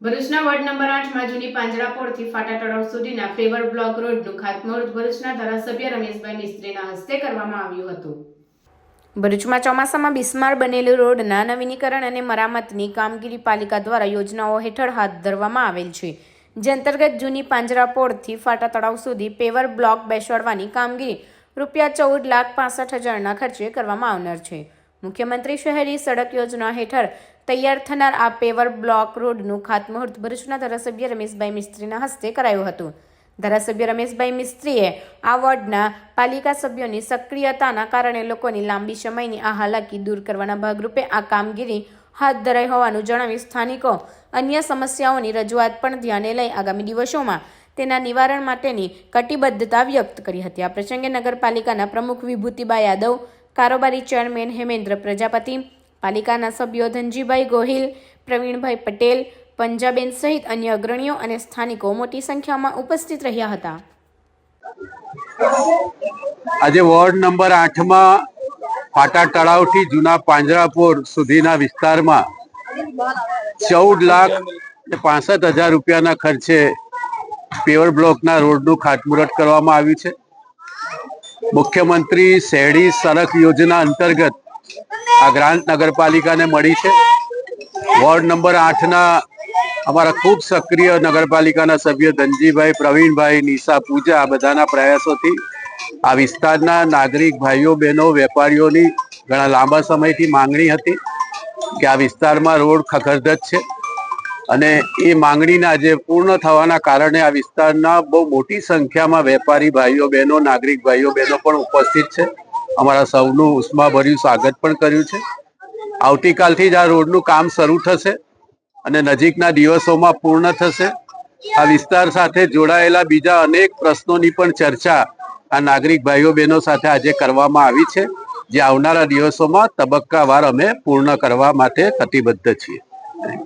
ભરૂચના ward number આઠમાં જૂની પાંજરાપોળથી ફાટા તળાવ સુધીના ફેવર બ્લોક રોડનું ખાતમુહૂર્ત ભરૂચના ધારાસભ્ય રમેશભાઈ મિસ્ત્રીના હસ્તે કરવામાં આવ્યું હતું. ભરૂચમાં ચોમાસામાં બિસ્માર બનેલું રોડના નવીનીકરણ અને મરામતની કામગીરી પાલિકા દ્વારા યોજનાઓ હેઠળ હાથ ધરવામાં આવેલ છે. જે અંતર્ગત જૂની પાંજરાપોળથી ફાટા તળાવ સુધી પેવર બ્લોક બેસાડવાની કામગીરી રૂપિયા ચૌદ લાખ પાસઠ હજારના ખર્ચે કરવામાં આવનાર છે. મુખ્યમંત્રી શહેરી સડક યોજના હેઠળ તૈયાર થનાર આ પેવર બ્લોક રોડનું ખાતમુહૂર્ત ભરૂચના ધારાસભ્ય રમેશભાઈ મિસ્ત્રીના હસ્તે કરાયું હતું. ધારાસભ્ય રમેશભાઈ મિસ્ત્રીએ આ વોર્ડના પાલિકા સભ્યોની સક્રિયતાના કારણે લોકોની લાંબી સમયની આ હાલાકી દૂર કરવાના ભાગરૂપે આ કામગીરી હાથ ધરાઈ હોવાનું જણાવી સ્થાનિકો અન્ય સમસ્યાઓની રજૂઆત પણ ધ્યાને લઈ આગામી દિવસોમાં તેના નિવારણ માટેની કટિબદ્ધતા વ્યક્ત કરી હતી. આ પ્રસંગે નગરપાલિકાના પ્રમુખ વિભૂતિબા યાદવ કારોબારી ચેરમેન હેમેન્દ્ર પ્રજાપતિ, પાલિકાના સભ્યો ધનજીભાઈ ગોહિલ, પ્રવીણભાઈ પટેલ, પંજાબેન સહિત અન્ય અગ્રણીઓ અને સ્થાનિકો મોટી સંખ્યામાં ઉપસ્થિત રહ્યા હતા. આજે વોર્ડ નંબર આઠમાં પાટા તળાવથી જૂના પાંજરાપોર સુધીના વિસ્તારમાં ચૌદ લાખ પાસઠ હજાર રૂપિયાના ખર્ચે પેવર બ્લોકના રોડનું ખાતમુહૂર્ત કરવામાં આવ્યું છે. મુખ્યમંત્રી શહેરી સડક યોજના અંતર્ગત આ ગ્રાન્ટ નગરપાલિકાને મળી છે. વોર્ડ નંબર આઠના અમારા ખૂબ સક્રિય નગરપાલિકાના સભ્ય ધનજીભાઈ, પ્રવીણભાઈ, નિશા પૂજા આ બધાના પ્રયાસોથી આ વિસ્તારના નાગરિક ભાઈઓ, બહેનો, વેપારીઓની ઘણા લાંબા સમયથી માંગણી હતી કે આ વિસ્તારમાં રોડ ખખડધજ છે. અને એ માંગણીના આજે પૂર્ણ થવાના કારણે આ વિસ્તારના બહુ મોટી સંખ્યામાં વેપારી ભાઈઓ, બહેનો, નાગરિક ભાઈઓ, બહેનો પણ ઉપસ્થિત છે. અમારા સૌનું ઉષ્માભર્યું સ્વાગત પણ કર્યું છે. આવતીકાલથી જ આ રોડનું કામ શરૂ થશે અને નજીકના દિવસોમાં પૂર્ણ થશે. આ વિસ્તાર સાથે જોડાયેલા બીજા અનેક પ્રશ્નોની પણ ચર્ચા આ નાગરિક ભાઈઓ, બહેનો સાથે આજે કરવામાં આવી છે. જે આવનારા દિવસોમાં તબક્કાવાર અમે પૂર્ણ કરવા માટે કટિબદ્ધ છીએ.